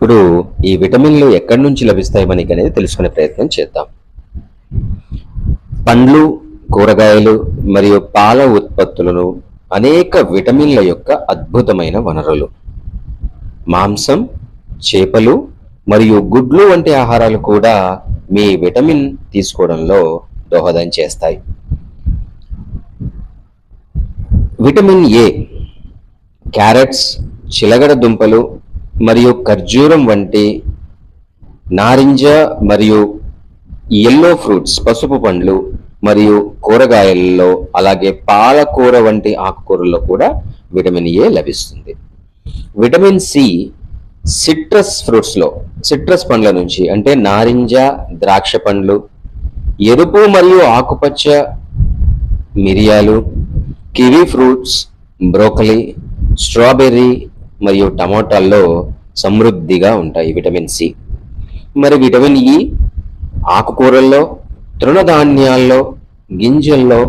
ఇప్పుడు ఈ విటమిన్లు ఎక్కడి నుంచి లభిస్తాయి మనకి అనేది తెలుసుకునే ప్రయత్నం చేద్దాం. పండ్లు కూరగాయలు మరియు పాల ఉత్పత్తులను అనేక విటమిన్ల యొక్క అద్భుతమైన వనరులు. మాంసం చేపలు మరియు గుడ్లు వంటి ఆహారాలు కూడా మీ విటమిన్ తీసుకోవడంలో దోహదం చేస్తాయి. విటమిన్ ఏ క్యారెట్స్ చిలగడ దుంపలు మరియు ఖర్జూరం వంటి నారింజ మరియు ఎల్లో ఫ్రూట్స్ పసుపు పండ్లు మరియు కూరగాయలలో అలాగే పాలకూర వంటి ఆకుకూరల్లో కూడా విటమిన్ ఏ లభిస్తుంది. విటమిన్ సి సిట్రస్ ఫ్రూట్స్లో సిట్రస్ పండ్ల నుంచి అంటే నారింజ ద్రాక్ష పండ్లు ఎరుపు మరియు ఆకుపచ్చ మిరియాలు కివీ ఫ్రూట్స్ బ్రోకలీ స్ట్రాబెర్రీ మరియు టమాటాల్లో సమృద్ధిగా ఉంటాయి విటమిన్ సి. మరి విటమిన్ ఇ ఆకుకూరల్లో తృణధాన్యాల్లో గింజల్లో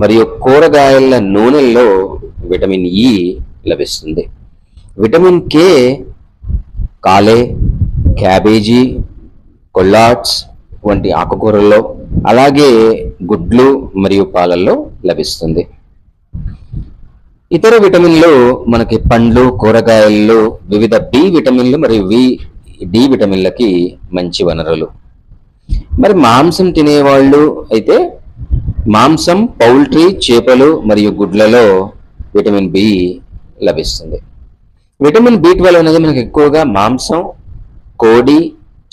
మరియు కూరగాయల నూనెల్లో విటమిన్ ఇ లభిస్తుంది. విటమిన్ కే కాలే క్యాబేజీ కొల్లాట్స్ వంటి ఆకుకూరల్లో అలాగే గుడ్లు మరియు పాలల్లో లభిస్తుంది. ఇతర విటమిన్లు మనకి పండ్లు కూరగాయలు వివిధ బి విటమిన్లు మరియు వి డి విటమిన్లకి మంచి వనరులు. మరి మాంసం తినేవాళ్ళు అయితే మాంసం పౌల్ట్రీ చేపలు మరియు గుడ్లలో విటమిన్ బి లభిస్తుంది. విటమిన్ బి ట్వెల్వ్ అనేది మనకు ఎక్కువగా మాంసం కోడి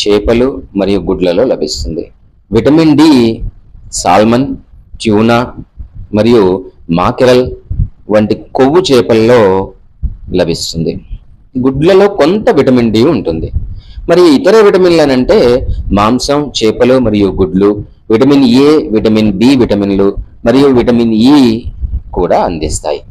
చేపలు మరియు గుడ్లలో లభిస్తుంది. విటమిన్ డి సాల్మన్ ట్యూనా మరియు మాకెరల్ వంటి కొవ్వు చేపల్లో లభిస్తుంది. గుడ్లలో కొంత విటమిన్ డి ఉంటుంది. మరి ఇతర విటమిన్లు అని అంటే మాంసం చేపలు మరియు గుడ్లు విటమిన్ ఏ విటమిన్ బి విటమిన్లు మరియు విటమిన్ ఈ కూడా అందిస్తాయి.